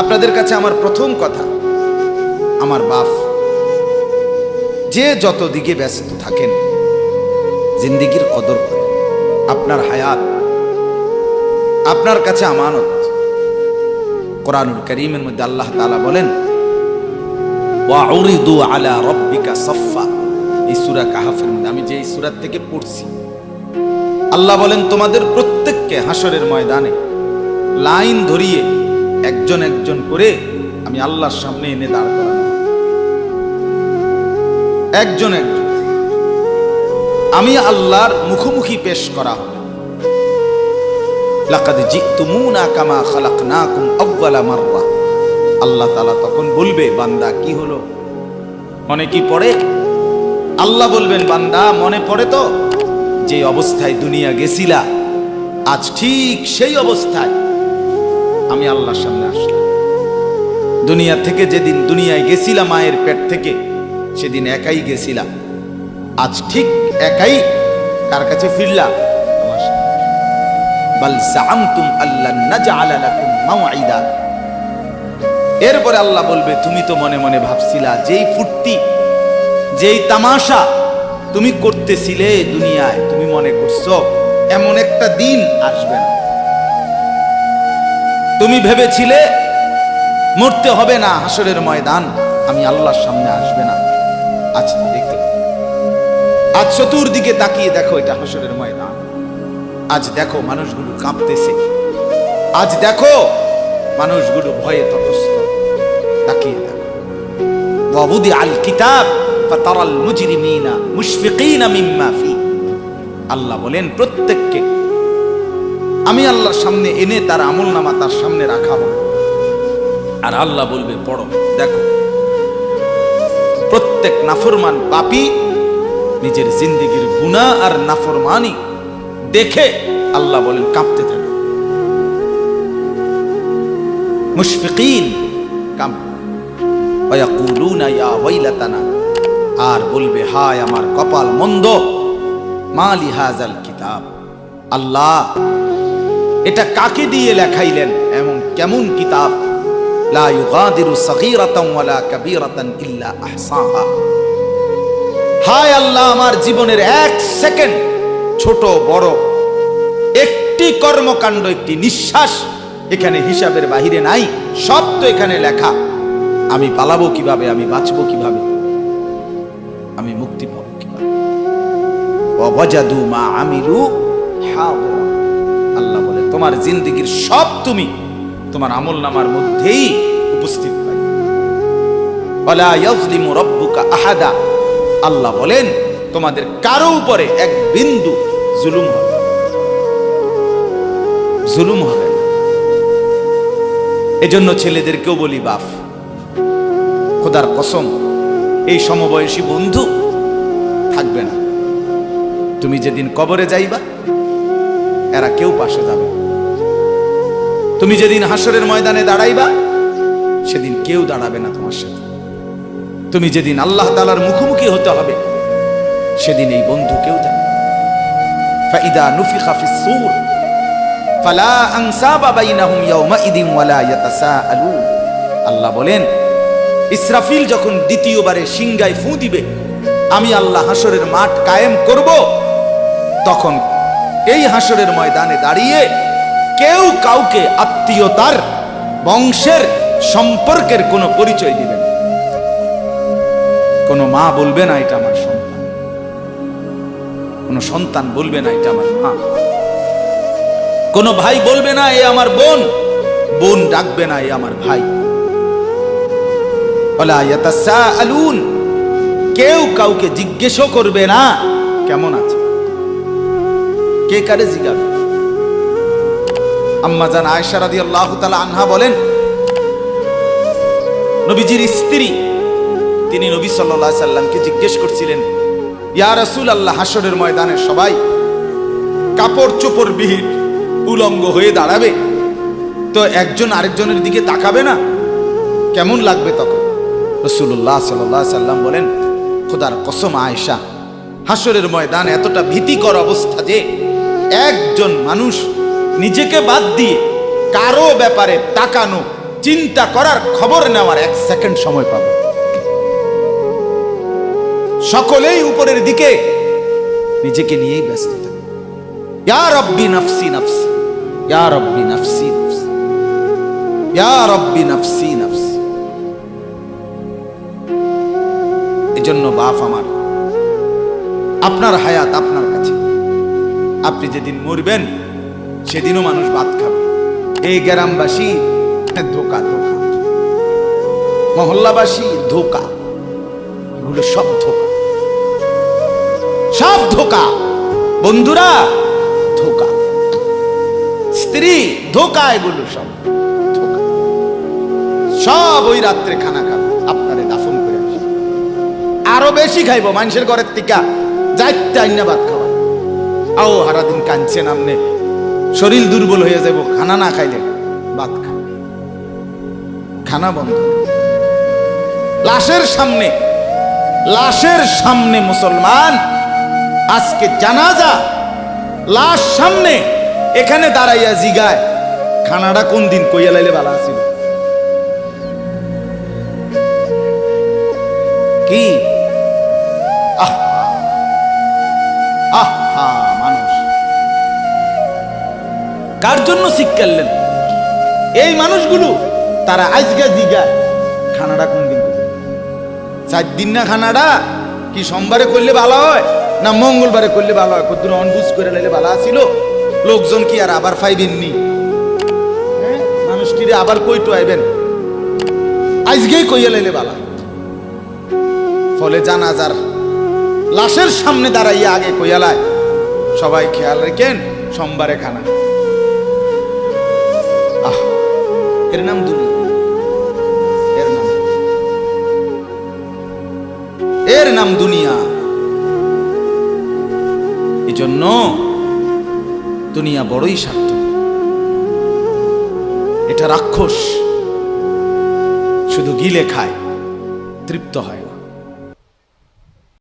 আপনাদের কাছে আমার প্রথম কথা, আমার বাপ। যে যত দিকে ব্যস্ত থাকেন, জিন্দিগির কদর করে আপনার হায়াত, আপনার কাছে আমানত। কোরআনুল করিমের মধ্যে আল্লাহ তাআলা বলেন আলা সফা কাহাফের মধ্যে, আমি যে এই সূরা থেকে পড়ছি, আল্লাহ বলেন, তোমাদের প্রত্যেককে হাসরের ময়দানে লাইন ধরিয়ে একজন একজন করে আমি আল্লাহর সামনে এনে দাঁড় করানো একজন একজন। আমি আল্লাহর মুখোমুখি পেশ করা হবে। লাকাদ জিতুমুনা কামা খালাকনাকুম আউয়ালা মাররা। আল্লাহ তাআলা তখন বলবে, বান্দা, কি হলো? মনে কি পড়ে? আল্লাহ বলবেন, বান্দা, মনে পড়ে তো? যে অবস্থায় দুনিয়া গেছিলা, আজ ঠিক সেই অবস্থায় আমি আল্লাহর সামনে আসলাম। দুনিয়া থেকে যেদিন দুনিয়ায় গেছিলাম মায়ের পেট থেকে, সেদিন একাই গেছিলাম। আজ ঠিক একাই কার কাছে ফিরলা আমার সামনে। বাল জাআমতুম আল্লান নাজআলা লাকুম মাওঈদা। এরপরে আল্লাহ বলবে, তুমি তো মনে মনে ভাবছিলা, যেই ফুর্তি, যেই তামাশা তুমি করতেছিলে দুনিয়ায়, তুমি মনে করছ, এমন একটা দিন আসবে না। তুমি ভেবেছিলে মরতে হবে না হাসরের ময়দান? আমি আল্লাহর সামনে আসবে না। আজ দেখো আজ চতুর্দিকে তাকিয়ে দেখো এটা হাসরের ময়দান। আজ দেখো মানুষগুলো কাঁপতেছে। আজ দেখো মানুষগুলো ভয়ে তটস্থ। তাকিয়ে দেখো। ওয়াবুদি আল কিতাব ফাতারাল মুজরিমিনা মুশফিকিনা মিম্মা ফি। আল্লাহ বলেন, প্রত্যেককে আমি আল্লাহর সামনে এনে তার আমল নামা তার সামনে রাখা হবে আর আল্লাহ বলবে, পড়ো, দেখো। প্রত্যেক নাফরমান পাপী নিজের জিন্দিগির গুনাহ আর নাফরমানি দেখে আল্লাহ বলেন, কাঁপতে থাকে। মুশফিকিন আর বলবে, হায় আমার কপাল মন্দ। মালি হাজাল কিতাব। আল্লাহ এটা কাকে দিয়ে লেখাইলেন? এমন কেমন কিতাব? লা ইউগাদিরু সগীরাতান ওয়ালা কাবীরাতান ইল্লা আহসাহা হায় আল্লাহ, আমার জীবনের এক সেকেন্ড, ছোট, বড়, একটি কর্মকাণ্ড, একটি নিঃশ্বাস এখানে হিসাবের বাহিরে নাই, সব তো এখানে লেখা। আমি পালাবো কীভাবে? আমি বাঁচবো কীভাবে? আমি মুক্তি পাবো কীভাবে? ওয়াজাদু মা আল্লাহ বলে তোমার জিন্দিগির সব তুমি তোমার আমল নামার মধ্যেই উপস্থিত আহাদা। আল্লাহ বলেন, তোমাদের কারও উপরে এক বিন্দু জুলুম হবে জুলুম হবে এজন্য ছেলেদেরকেও বলি বাপ খোদার কসম, এই সমবয়সী বন্ধু থাকবে না। তুমি যেদিন কবরে যাইবা, এরা কেউ পাশে যাবে না। তুমি যেদিন হাসরের ময়দানে দাঁড়াইবা, সেদিন কেউ দাঁড়াবে না তোমার সাথে। তুমি যেদিন আল্লাহ তালার মুখোমুখি হতে হবে, সেদিন এই বন্ধু কেউ আল্লাহ বলেন, ইসরাফিল যখন দ্বিতীয়বারে সিংগায় ফু দিবে, আমি আল্লাহ হাসরের মাঠ কায়েম করব, তখন এই হাসরের ময়দানে দাঁড়িয়ে কেউ কাউকে আত্মীয়তার বংশের সম্পর্কের কোনো পরিচয় দিবে না কোনো মা বলবে না, এটা আমার সন্তান। কোনো সন্তান বলবে না, এটা আমার মা। কোনো ভাই বলবে না, এ আমার বোন। বোন ডাকবে না, এ আমার ভাই। ইয়াতাসাআলুন কেউ কাউকে জিজ্ঞেসও করবে না, কেমন আছে? কে কারে জিজ্ঞাসা আম্মা জান আয়েশা রাদিয়াল্লাহু তাআলা আনহা বলেন, নবীজির স্ত্রী, তিনি নবী আলাইহি সাল্লামকে জিজ্ঞেস করছিলেন, ইয়া রাসূল আল্লাহ হাসরের ময়দানে সবাই কাপড় চোপড় বিহীন উলঙ্গ হয়ে দাঁড়াবে? তো একজন আরেকজনের দিকে তাকাবে না? কেমন লাগবে তখন? রসুল্লাহ সাল্লাহ সাল্লাম বলেন, খোদার কসম আয়েশা হাসরের ময়দান এতটা ভীতিকর অবস্থা যে একজন মানুষ নিজেকে বাদ দিয়ে কারও ব্যাপারে তাকানো, চিন্তা করার খবর নেওয়ার এক সেকেন্ড সময় পাবে। সকলেই উপরের দিকে নিজেকে নিয়েই ব্যস্ত এজন্য বাপ আমার, আপনার হায়াত আপনার কাছে। আপনি যেদিন মরবেন সেদিনও মানুষ ভাত খাবে। এই গ্রামবাসী ধোকা ধোকা। মহল্লাবাসী ধোকা। এগুলো সব ধোকা। সব ধোকা। বন্ধুরা, ধোকা। স্ত্রী, ধোকা, এগুলো সব ধোকা। সব ওই রাত্রে খানা খাবে। আপনারে দাফন করে। আরও বেশি খাইবো, মানুষের ঘরের টিকা যাইতে আইনা ভাত খাওয়া আও হারাদিন কাঁদছেন আমনে শরীর দুর্বল হয়ে যাব, খানা না খাইলে ভাত খা। খানা বন্ধ। লাশের সামনে লাশের সামনে মুসলমান, আজকে জানাজা, লাশ সামনে, এখানে দাঁড়াইয়া জিগায়। খানাটা কোন দিন কইয়া লাইলে ভালো আছিল? কি? আহা! কার জন্য শিক্ষালেন এই মানুষগুলো, তারা আজকে জিগায় খানাটা কোন দিন চার দিন না খানাটা কি সোমবারে করলে ভালো হয়, না মঙ্গলবারে করলে ভালো হয়? কদ্দুর অনবুজ করে লাইলে ভালো আছিল? লোকজন কি আর আবার ফাইবেননি হ্যাঁ? মানুষটিরে আবার কইটো আইবেন। আজকেই কইয়া লাইলে হয়। ফলে জানাজার লাশের সামনে দাঁড়াইয়া আগে কইয়ালায় সবাই খেয়াল রেখেন, সোমবারে খানা। এর নাম দুনিয়া এর নাম। এর নাম দুনিয়া। এই জন্য দুনিয়া বড়ই স্বার্থ এটা রাক্ষস শুধু গিলে খায়, তৃপ্ত হয়।